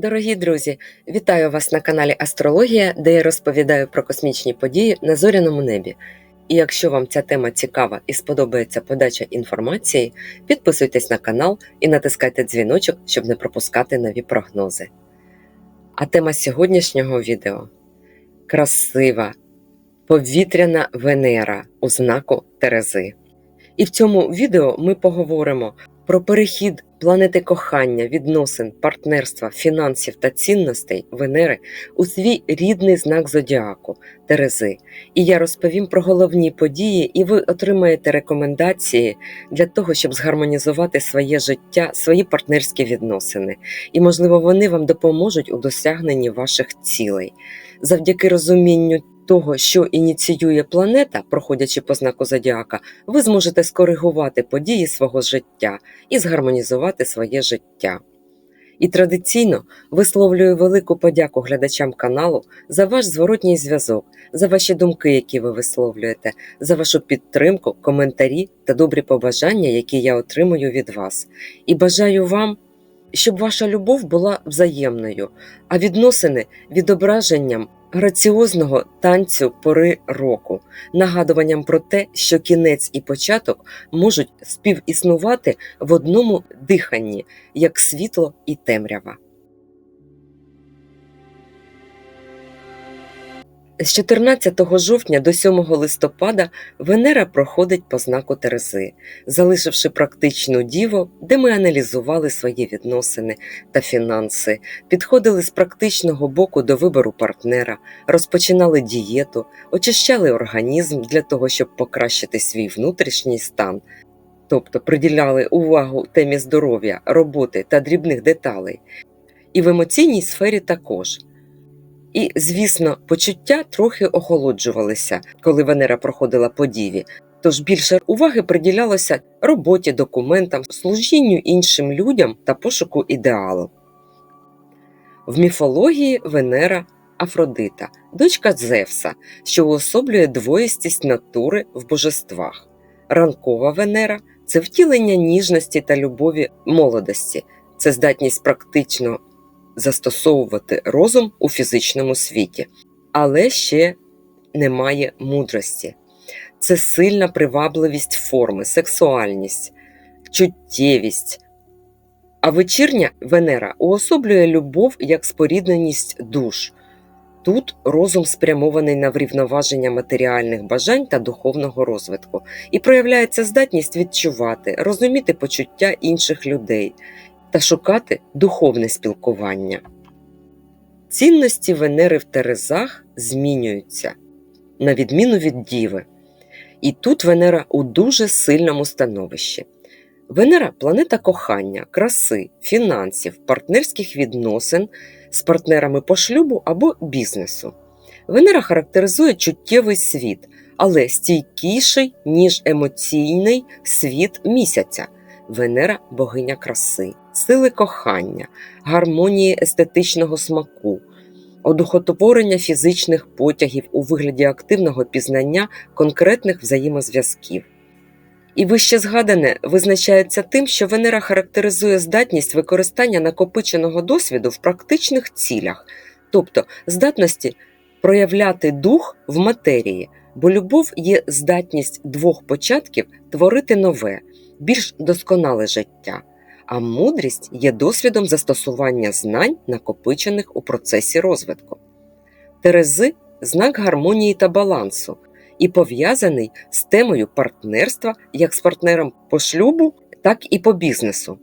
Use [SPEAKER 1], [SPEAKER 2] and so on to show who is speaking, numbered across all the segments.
[SPEAKER 1] Дорогі друзі, вітаю вас на каналі Астрологія, де я розповідаю про космічні події на зоряному небі. І якщо вам ця тема цікава і сподобається подача інформації, підписуйтесь на канал і натискайте дзвіночок, щоб не пропускати нові прогнози. А тема сьогоднішнього відео красива повітряна Венера у знаку Терези. І в цьому відео ми поговоримо про перехід планети кохання, відносин, партнерства, фінансів та цінностей Венери у свій рідний знак зодіаку Терези. І я розповім про головні події, і ви отримаєте рекомендації для того, щоб згармонізувати своє життя, свої партнерські відносини. І, можливо, вони вам допоможуть у досягненні ваших цілей. Завдяки розумінню того, що ініціює планета, проходячи по знаку зодіака, ви зможете скоригувати події свого життя і згармонізувати своє життя. І традиційно висловлюю велику подяку глядачам каналу за ваш зворотній зв'язок, за ваші думки, які ви висловлюєте, за вашу підтримку, коментарі та добрі побажання, які я отримую від вас. І бажаю вам, щоб ваша любов була взаємною, а відносини відображенням граціозного танцю пори року, нагадуванням про те, що кінець і початок можуть співіснувати в одному диханні, як світло і темрява. З 14 жовтня до 7 листопада Венера проходить по знаку Терези, залишивши практичну діву, де ми аналізували свої відносини та фінанси, підходили з практичного боку до вибору партнера, розпочинали дієту, очищали організм для того, щоб покращити свій внутрішній стан, тобто приділяли увагу темі здоров'я, роботи та дрібних деталей. І в емоційній сфері також. І, звісно, почуття трохи охолоджувалися, коли Венера проходила по діві, тож більше уваги приділялося роботі, документам, служінню іншим людям та пошуку ідеалу. В міфології Венера Афродита, дочка Зевса, що уособлює двоїстість натури в божествах. Ранкова Венера це втілення ніжності та любові молодості, це здатність практично застосовувати розум у фізичному світі, але ще немає мудрості. Це сильна привабливість форми, сексуальність, чуттєвість. А вечірня Венера уособлює любов як спорідненість душ. Тут розум спрямований на врівноваження матеріальних бажань та духовного розвитку, і проявляється здатність відчувати, розуміти почуття інших людей та шукати духовне спілкування. Цінності Венери в Терезах змінюються, на відміну від Діви. І тут Венера у дуже сильному становищі. Венера планета кохання, краси, фінансів, партнерських відносин з партнерами по шлюбу або бізнесу. Венера характеризує чуттєвий світ, але стійкіший, ніж емоційний світ місяця. Венера богиня краси, сили кохання, гармонії естетичного смаку, одухотворення фізичних потягів у вигляді активного пізнання конкретних взаємозв'язків. І вище згадане визначається тим, що Венера характеризує здатність використання накопиченого досвіду в практичних цілях, тобто здатності проявляти дух в матерії, бо любов є здатність двох початків творити нове, більш досконале життя а мудрість є досвідом застосування знань, накопичених у процесі розвитку. Терези знак гармонії та балансу і пов'язаний з темою партнерства як з партнером по шлюбу, так і по бізнесу.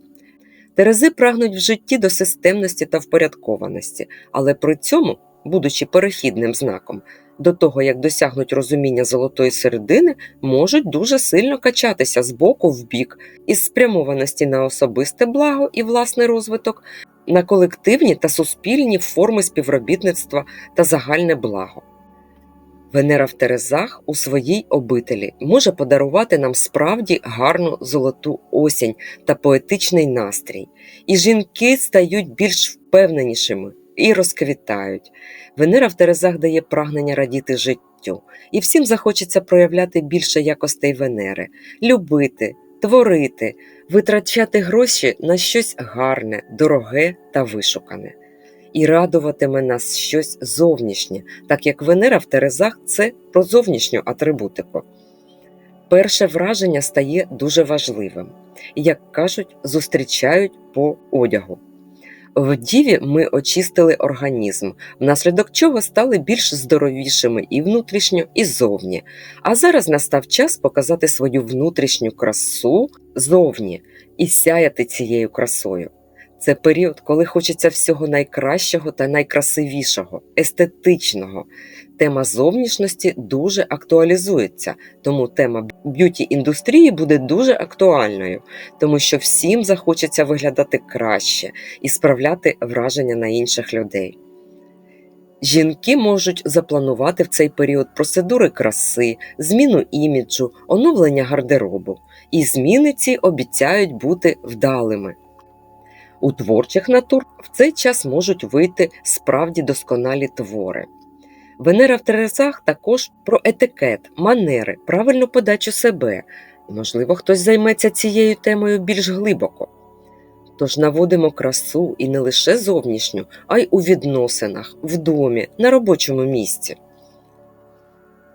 [SPEAKER 1] Терези прагнуть в житті до системності та впорядкованості, але при цьому, будучи перехідним знаком, до того, як досягнуть розуміння золотої середини, можуть дуже сильно качатися з боку в бік із спрямованості на особисте благо і власний розвиток, на колективні та суспільні форми співробітництва та загальне благо. Венера в Терезах у своїй обителі може подарувати нам справді гарну золоту осінь та поетичний настрій, і жінки стають більш впевненішими і розквітають. Венера в Терезах дає прагнення радіти життю, і всім захочеться проявляти більше якостей Венери, любити, творити, витрачати гроші на щось гарне, дороге та вишукане. і радуватиме нас щось зовнішнє, так як Венера в Терезах це про зовнішню атрибутику. Перше враження стає дуже важливим, як кажуть, зустрічають по одягу. В діві ми очистили організм, внаслідок чого стали більш здоровішими і внутрішньо, і зовні. А зараз настав час показати свою внутрішню красу зовні і сяяти цією красою. Це період, коли хочеться всього найкращого та найкрасивішого, естетичного. Тема зовнішності дуже актуалізується, тому тема б'юті індустрії буде дуже актуальною, тому що всім захочеться виглядати краще і справляти враження на інших людей. Жінки можуть запланувати в цей період процедури краси, зміну іміджу, оновлення гардеробу, і зміни ці обіцяють бути вдалими. У творчих натур в цей час можуть вийти справді досконалі твори. Венера в Терезах також про етикет, манери, правильну подачу себе. Можливо, хтось займеться цією темою більш глибоко. Тож наводимо красу і не лише зовнішню, а й у відносинах, в домі, на робочому місці.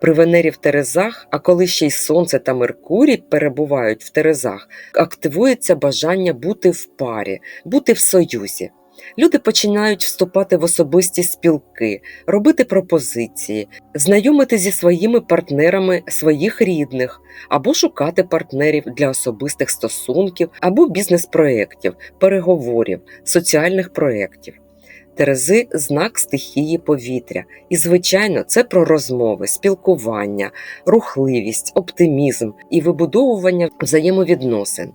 [SPEAKER 1] При Венері в Терезах, а коли ще й Сонце та Меркурій перебувають в Терезах, активується бажання бути в парі, бути в союзі. Люди починають вступати в особисті спілки, робити пропозиції, знайомити зі своїми партнерами своїх рідних, або шукати партнерів для особистих стосунків або бізнес-проєктів, переговорів, соціальних проєктів. Терези знак стихії повітря, і, звичайно, це про розмови, спілкування, рухливість, оптимізм і вибудовування взаємовідносин.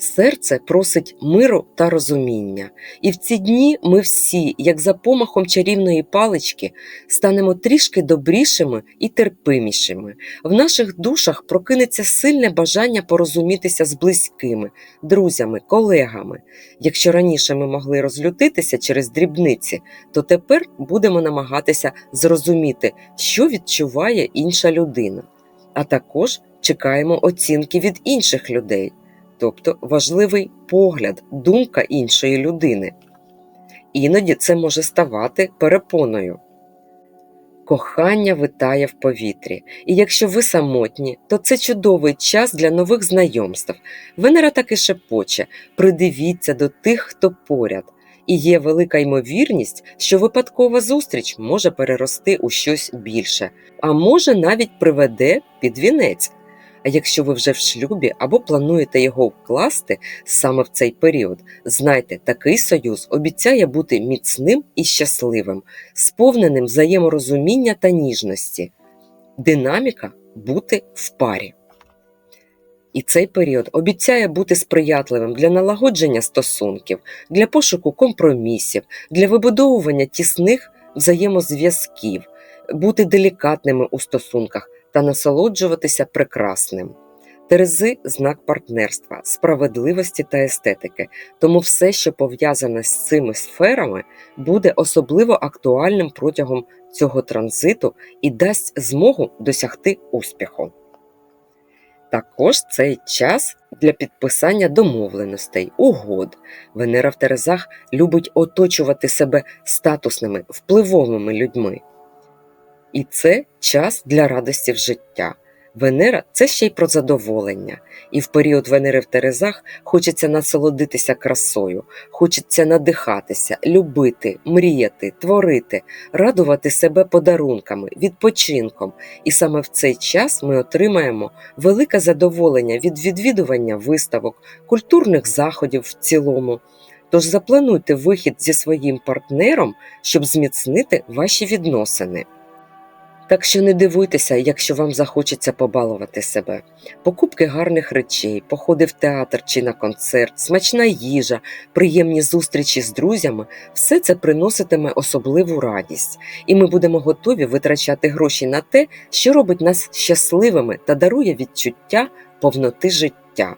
[SPEAKER 1] Серце просить миру та розуміння, і в ці дні ми всі, як за помахом чарівної палички, станемо трішки добрішими і терпимішими. В наших душах прокинеться сильне бажання порозумітися з близькими, друзями, колегами. Якщо раніше ми могли розлютитися через дрібниці, то тепер будемо намагатися зрозуміти, що відчуває інша людина. А також чекаємо оцінки від інших людей тобто важливий погляд, думка іншої людини. Іноді це може ставати перепоною. Кохання витає в повітрі, і якщо ви самотні, то це чудовий час для нових знайомств. Венера таки шепоче, придивіться до тих, хто поряд, і є велика ймовірність, що випадкова зустріч може перерости у щось більше, а може навіть приведе під вінець. А якщо ви вже в шлюбі або плануєте його вкласти саме в цей період, знайте, такий союз обіцяє бути міцним і щасливим, сповненим взаєморозуміння та ніжності, динаміка бути в парі. І цей період обіцяє бути сприятливим для налагодження стосунків, для пошуку компромісів, для вибудовування тісних взаємозв'язків, бути делікатними у стосунках та насолоджуватися прекрасним. Терези знак партнерства, справедливості та естетики, тому все, що пов'язане з цими сферами, буде особливо актуальним протягом цього транзиту і дасть змогу досягти успіху. Також цей час для підписання домовленостей, угод. Венера в Терезах любить оточувати себе статусними, впливовими людьми. І це час для радості в життя. Венера це ще й про задоволення, і в період Венери в Терезах хочеться насолодитися красою, хочеться надихатися, любити, мріяти, творити, радувати себе подарунками, відпочинком. І саме в цей час ми отримаємо велике задоволення від відвідування виставок, культурних заходів в цілому. Тож заплануйте вихід зі своїм партнером, щоб зміцнити ваші відносини. Так що не дивуйтеся, якщо вам захочеться побалувати себе. Покупки гарних речей, походи в театр чи на концерт, смачна їжа, приємні зустрічі з друзями все це приноситиме особливу радість, і ми будемо готові витрачати гроші на те, що робить нас щасливими та дарує відчуття повноти життя.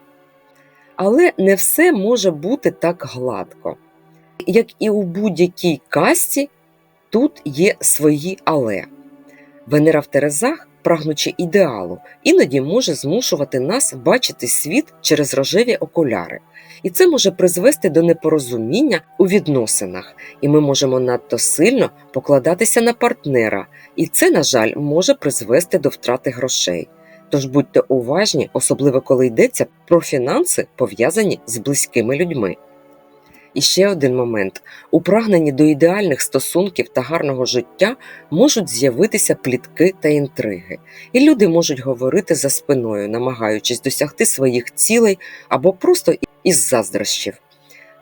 [SPEAKER 1] Але не все може бути так гладко. Як і у будь-якій касті, тут є свої але. Венера в Терезах прагнучи ідеалу, іноді може змушувати нас бачити світ через рожеві окуляри. І це може призвести до непорозуміння у відносинах, і ми можемо надто сильно покладатися на партнера, і це, на жаль, може призвести до втрати грошей. Тож будьте уважні, особливо коли йдеться про фінанси, пов'язані з близькими людьми. І ще один момент: у прагненні до ідеальних стосунків та гарного життя можуть з'явитися плітки та інтриги, і люди можуть говорити за спиною, намагаючись досягти своїх цілей або просто із заздрощів.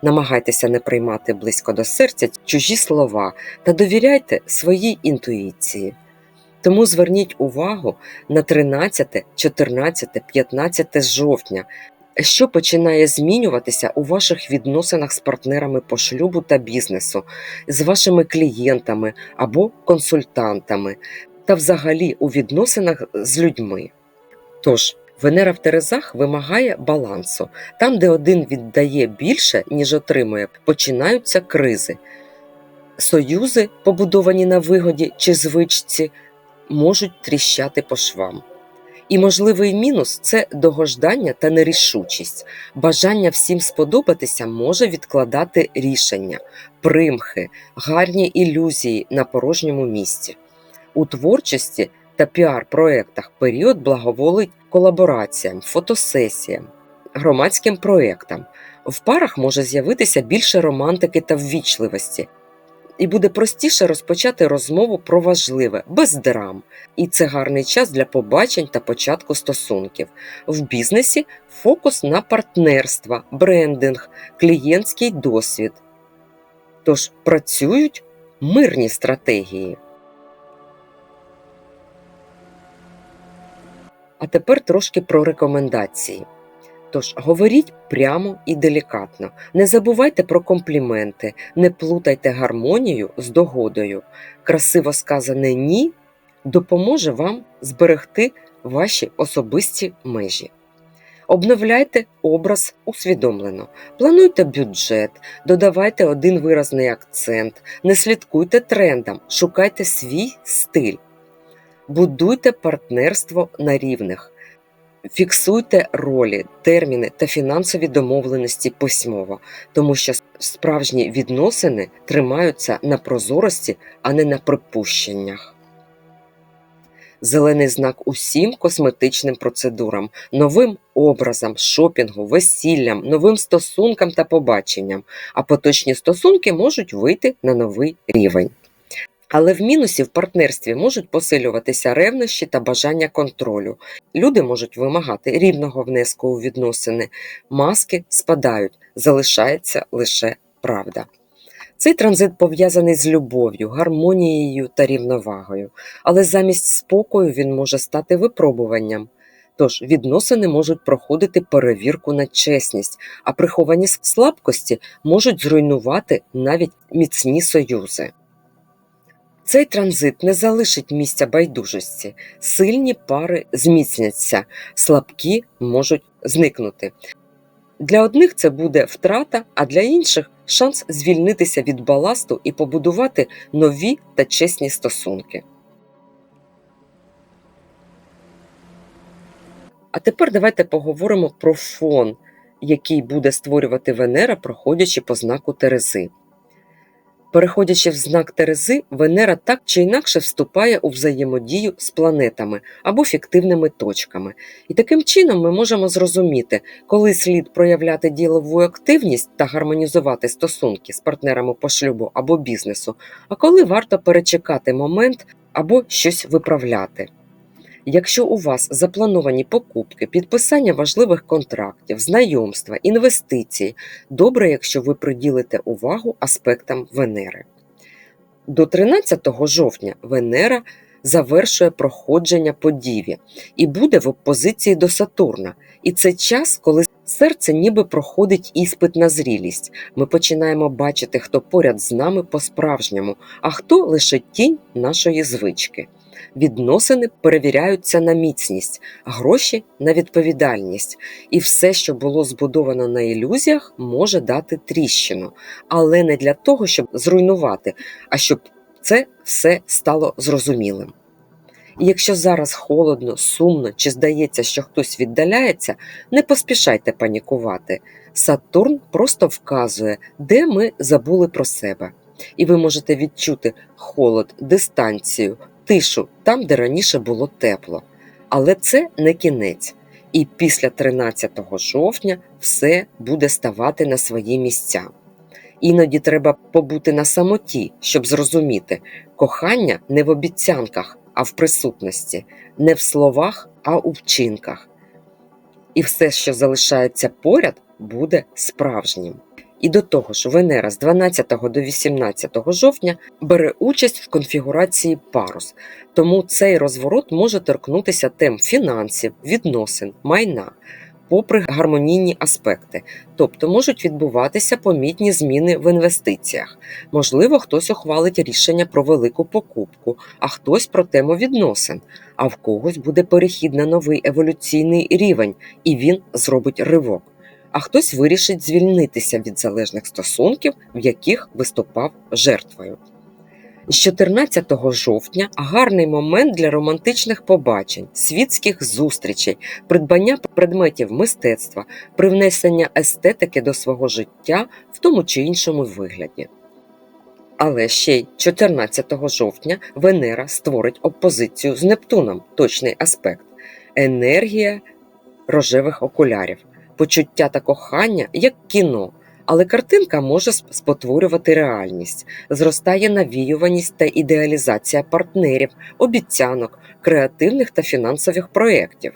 [SPEAKER 1] Намагайтеся не приймати близько до серця чужі слова та довіряйте своїй інтуїції. Тому зверніть увагу на 13, 14, 15 жовтня, що починає змінюватися у ваших відносинах з партнерами по шлюбу та бізнесу, з вашими клієнтами або консультантами, та взагалі у відносинах з людьми. Тож, Венера в Терезах вимагає балансу. Там, де один віддає більше, ніж отримує, починаються кризи. Союзи, побудовані на вигоді чи звичці, можуть тріщати по швам. І можливий мінус це догождання та нерішучість. Бажання всім сподобатися може відкладати рішення, примхи, гарні ілюзії на порожньому місці. У творчості та піар-проектах період благоволить колабораціям, фотосесіям, громадським проектам. В парах може з'явитися більше романтики та ввічливості, і буде простіше розпочати розмову про важливе, без драм. І це гарний час для побачень та початку стосунків. В бізнесі фокус на партнерства, брендинг, клієнтський досвід. Тож працюють мирні стратегії. А тепер трошки про рекомендації. Тож говоріть прямо і делікатно. Не забувайте про компліменти, не плутайте гармонію з догодою. Красиво сказане ні допоможе вам зберегти ваші особисті межі. Обновляйте образ усвідомлено, плануйте бюджет, додавайте один виразний акцент, не слідкуйте трендам, шукайте свій стиль, будуйте партнерство на рівних. Фіксуйте ролі, терміни та фінансові домовленості письмово, тому що справжні відносини тримаються на прозорості, а не на припущеннях. Зелений знак усім косметичним процедурам, новим образам, шопінгу, весіллям, новим стосункам та побаченням, а поточні стосунки можуть вийти на новий рівень. Але в мінусі в партнерстві можуть посилюватися ревнощі та бажання контролю. Люди можуть вимагати рівного внеску у відносини, маски спадають, залишається лише правда. Цей транзит пов'язаний з любов'ю, гармонією та рівновагою, але замість спокою він може стати випробуванням. Тож відносини можуть проходити перевірку на чесність, а приховані слабкості можуть зруйнувати навіть міцні союзи. Цей транзит не залишить місця байдужості, сильні пари зміцняться, слабкі можуть зникнути. Для одних це буде втрата, а для інших шанс звільнитися від баласту і побудувати нові та чесні стосунки. А тепер давайте поговоримо про фон, який буде створювати Венера, проходячи по знаку Терези. Переходячи в знак Терези, Венера так чи інакше вступає у взаємодію з планетами або фіктивними точками. І таким чином ми можемо зрозуміти, коли слід проявляти ділову активність та гармонізувати стосунки з партнерами по шлюбу або бізнесу, а коли варто перечекати момент або щось виправляти. Якщо у вас заплановані покупки, підписання важливих контрактів, знайомства, інвестиції, добре, якщо ви приділите увагу аспектам Венери. До 13 жовтня Венера завершує проходження по і буде в опозиції до Сатурна. І це час, коли серце ніби проходить іспит на зрілість. Ми починаємо бачити, хто поряд з нами по-справжньому, а хто лише тінь нашої звички відносини перевіряються на міцність, гроші на відповідальність, і все, що було збудовано на ілюзіях, може дати тріщину, але не для того, щоб зруйнувати, а щоб це все стало зрозумілим. І якщо зараз холодно, сумно чи здається, що хтось віддаляється, не поспішайте панікувати. Сатурн просто вказує, де ми забули про себе. І ви можете відчути холод, дистанцію, тишу там, де раніше було тепло. Але це не кінець. І після 13 жовтня все буде ставати на свої місця. Іноді треба побути на самоті, щоб зрозуміти, кохання не в обіцянках, а в присутності, не в словах, а у вчинках. І все, що залишається поряд, буде справжнім. І до того ж, Венера з 12 до 18 жовтня бере участь в конфігурації парус, тому цей розворот може торкнутися тем фінансів, відносин, майна, попри гармонійні аспекти, тобто можуть відбуватися помітні зміни в інвестиціях. Можливо, хтось ухвалить рішення про велику покупку, а хтось про тему відносин, а в когось буде перехід на новий еволюційний рівень, і він зробить ривок а хтось вирішить звільнитися від залежних стосунків, в яких виступав жертвою. З 14 жовтня гарний момент для романтичних побачень, світських зустрічей, придбання предметів мистецтва, привнесення естетики до свого життя в тому чи іншому вигляді. Але ще й 14 жовтня Венера створить опозицію з Нептуном, точний аспект, енергія рожевих окулярів почуття та кохання як кіно, але картинка може спотворювати реальність, зростає навіюваність та ідеалізація партнерів, обіцянок, креативних та фінансових проєктів.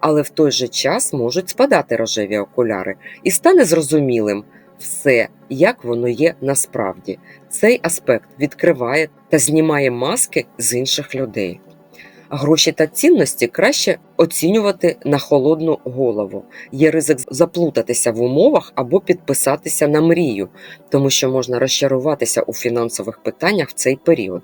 [SPEAKER 1] Але в той же час можуть спадати рожеві окуляри, і стане зрозумілим все, як воно є насправді. Цей аспект відкриває та знімає маски з інших людей. Гроші та цінності краще оцінювати на холодну голову. Є ризик заплутатися в умовах або підписатися на мрію, тому що можна розчаруватися у фінансових питаннях в цей період.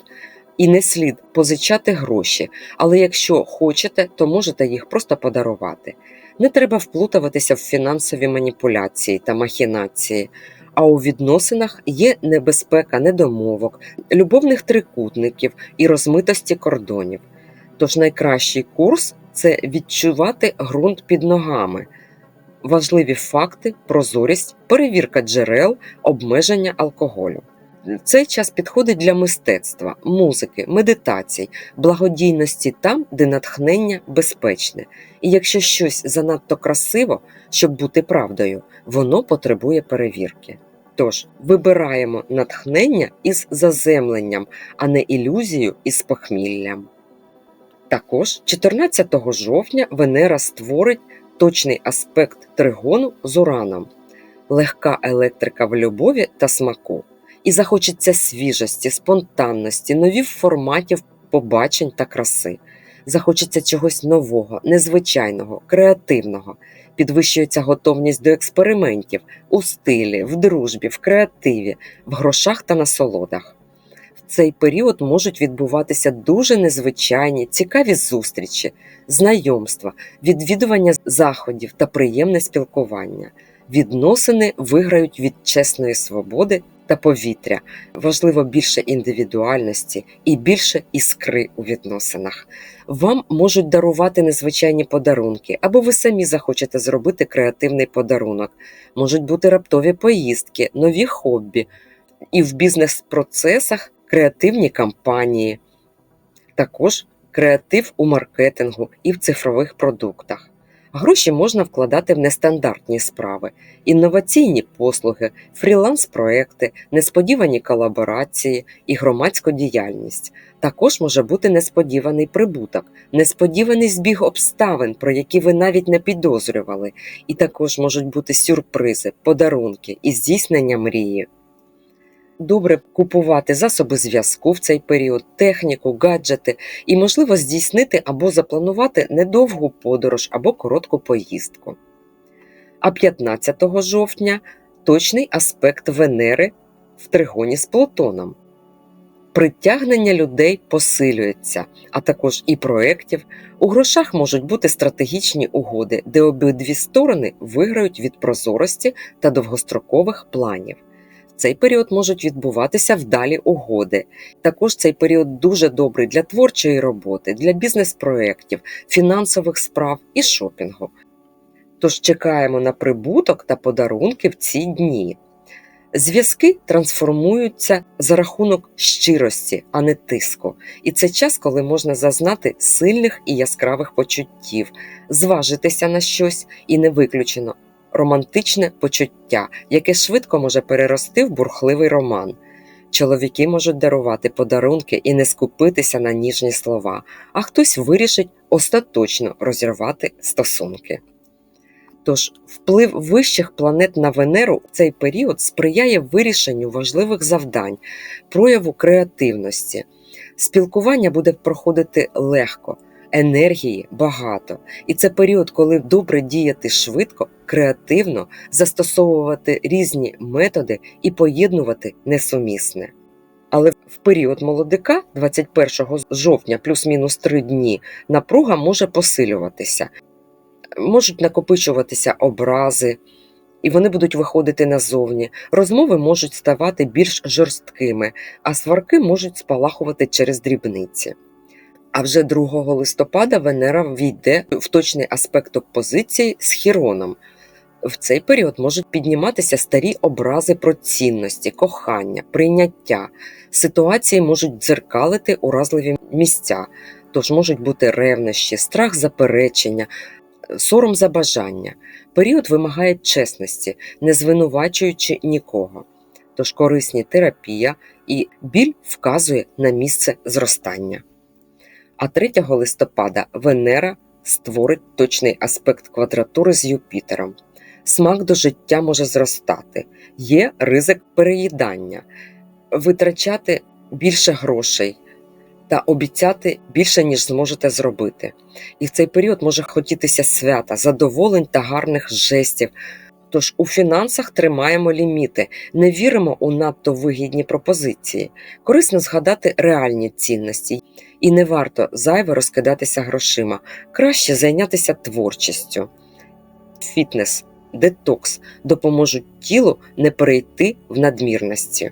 [SPEAKER 1] І не слід позичати гроші, але якщо хочете, то можете їх просто подарувати. Не треба вплутуватися в фінансові маніпуляції та махінації. А у відносинах є небезпека недомовок, любовних трикутників і розмитості кордонів. Тож найкращий курс це відчувати ґрунт під ногами, важливі факти, прозорість, перевірка джерел, обмеження алкоголю. Цей час підходить для мистецтва, музики, медитацій, благодійності там, де натхнення безпечне. І якщо щось занадто красиво, щоб бути правдою, воно потребує перевірки. Тож вибираємо натхнення із заземленням, а не ілюзію із похміллям. Також 14 жовтня Венера створить точний аспект тригону з ураном, легка електрика в любові та смаку. І захочеться свіжості, спонтанності, нових форматів побачень та краси. Захочеться чогось нового, незвичайного, креативного, підвищується готовність до експериментів у стилі, в дружбі, в креативі, в грошах та насолодах цей період можуть відбуватися дуже незвичайні, цікаві зустрічі, знайомства, відвідування заходів та приємне спілкування. Відносини виграють від чесної свободи та повітря. Важливо більше індивідуальності і більше іскри у відносинах. Вам можуть дарувати незвичайні подарунки, або ви самі захочете зробити креативний подарунок. Можуть бути раптові поїздки, нові хобі. І в бізнес-процесах креативні кампанії, також креатив у маркетингу і в цифрових продуктах. Гроші можна вкладати в нестандартні справи, інноваційні послуги, фріланс-проекти, несподівані колаборації і громадську діяльність. Також може бути несподіваний прибуток, несподіваний збіг обставин, про які ви навіть не підозрювали, і також можуть бути сюрпризи, подарунки і здійснення мрії. Добре купувати засоби зв'язку в цей період, техніку, гаджети і, можливо, здійснити або запланувати недовгу подорож або коротку поїздку. А 15 жовтня точний аспект Венери в тригоні з Плутоном. Притягнення людей посилюється, а також і проєктів. У грошах можуть бути стратегічні угоди, де обидві сторони виграють від прозорості та довгострокових планів Цей період можуть відбуватися вдалі угоди. Також цей період дуже добрий для творчої роботи, для бізнес-проєктів, фінансових справ і шопінгу. Тож чекаємо на прибуток та подарунки в ці дні. Зв'язки трансформуються за рахунок щирості, а не тиску. І це час, коли можна зазнати сильних і яскравих почуттів, зважитися на щось і не виключено романтичне почуття, яке швидко може перерости в бурхливий роман. Чоловіки можуть дарувати подарунки і не скупитися на ніжні слова, а хтось вирішить остаточно розірвати стосунки. Тож вплив вищих планет на Венеру в цей період сприяє вирішенню важливих завдань, прояву креативності. Спілкування буде проходити легко, енергії багато. І це період, коли добре діяти швидко, креативно, застосовувати різні методи і поєднувати несумісне. Але в період молодика, 21 жовтня, плюс-мінус 3 дні, напруга може посилюватися можуть накопичуватися образи, і вони будуть виходити назовні. Розмови можуть ставати більш жорсткими, а сварки можуть спалахувати через дрібниці. А вже 2 листопада Венера війде в точний аспект опозиції з Хіроном. В цей період можуть підніматися старі образи про цінності, кохання, прийняття. Ситуації можуть дзеркалити уразливі місця, тож можуть бути ревнощі, страх заперечення, сором за бажання. Період вимагає чесності, не звинувачуючи нікого. Тож корисні терапія і біль вказує на місце зростання. А 3 листопада Венера створить точний аспект квадратури з Юпітером. Смак до життя може зростати, є ризик переїдання, витрачати більше грошей, та обіцяти більше, ніж зможете зробити. І в цей період може хотітися свята, задоволень та гарних жестів. Тож у фінансах тримаємо ліміти, не віримо у надто вигідні пропозиції. Корисно згадати реальні цінності, і не варто зайве розкидатися грошима, краще зайнятися творчістю. Фітнес, детокс допоможуть тілу не перейти в надмірності.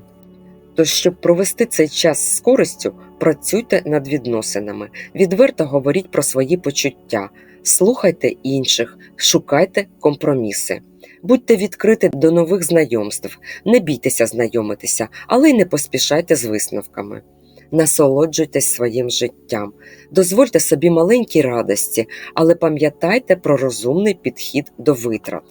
[SPEAKER 1] Тож, щоб провести цей час з користю, працюйте над відносинами, відверто говоріть про свої почуття, слухайте інших, шукайте компроміси. Будьте відкриті до нових знайомств, не бійтеся знайомитися, але й не поспішайте з висновками. Насолоджуйтесь своїм життям, дозвольте собі маленькі радості, але пам'ятайте про розумний підхід до витрат.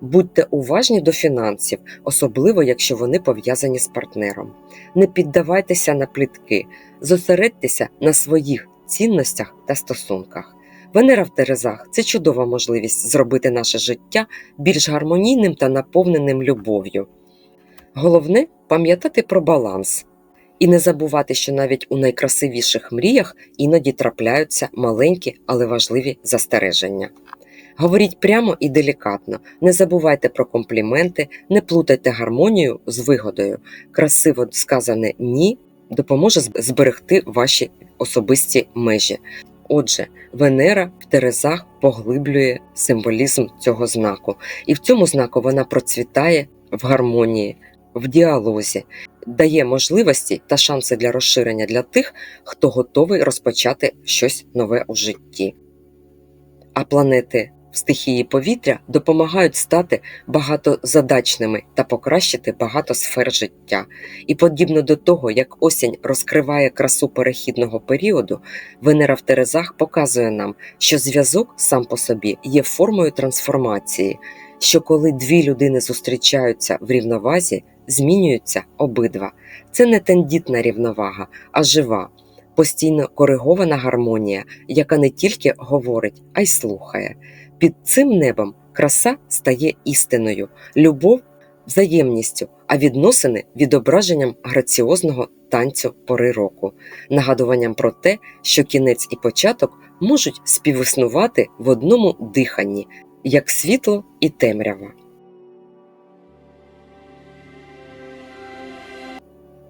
[SPEAKER 1] Будьте уважні до фінансів, особливо якщо вони пов'язані з партнером. Не піддавайтеся на плітки, зосередьтеся на своїх цінностях та стосунках. Венера в Терезах це чудова можливість зробити наше життя більш гармонійним та наповненим любов'ю. Головне пам'ятати про баланс і не забувати, що навіть у найкрасивіших мріях іноді трапляються маленькі, але важливі застереження. Говоріть прямо і делікатно, не забувайте про компліменти, не плутайте гармонію з вигодою. Красиво сказане ні допоможе зберегти ваші особисті межі. Отже, Венера в Терезах поглиблює символізм цього знаку, і в цьому знаку вона процвітає в гармонії, в діалозі, дає можливості та шанси для розширення для тих, хто готовий розпочати щось нове у житті. А планети в стихії повітря допомагають стати багатозадачними та покращити багато сфер життя. І подібно до того, як осінь розкриває красу перехідного періоду, Венера в Терезах показує нам, що зв'язок сам по собі є формою трансформації, що коли дві людини зустрічаються в рівновазі, змінюються обидва. Це не тендітна рівновага, а жива. Постійно коригована гармонія, яка не тільки говорить, а й слухає. Під цим небом краса стає істиною, любов взаємністю, а відносини відображенням граціозного танцю пори року, нагадуванням про те, що кінець і початок можуть співіснувати в одному диханні, як світло і темрява.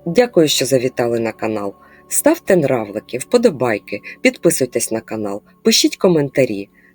[SPEAKER 1] Дякую, що завітали на канал. Ставте нравлики, вподобайки, підписуйтесь на канал, пишіть коментарі.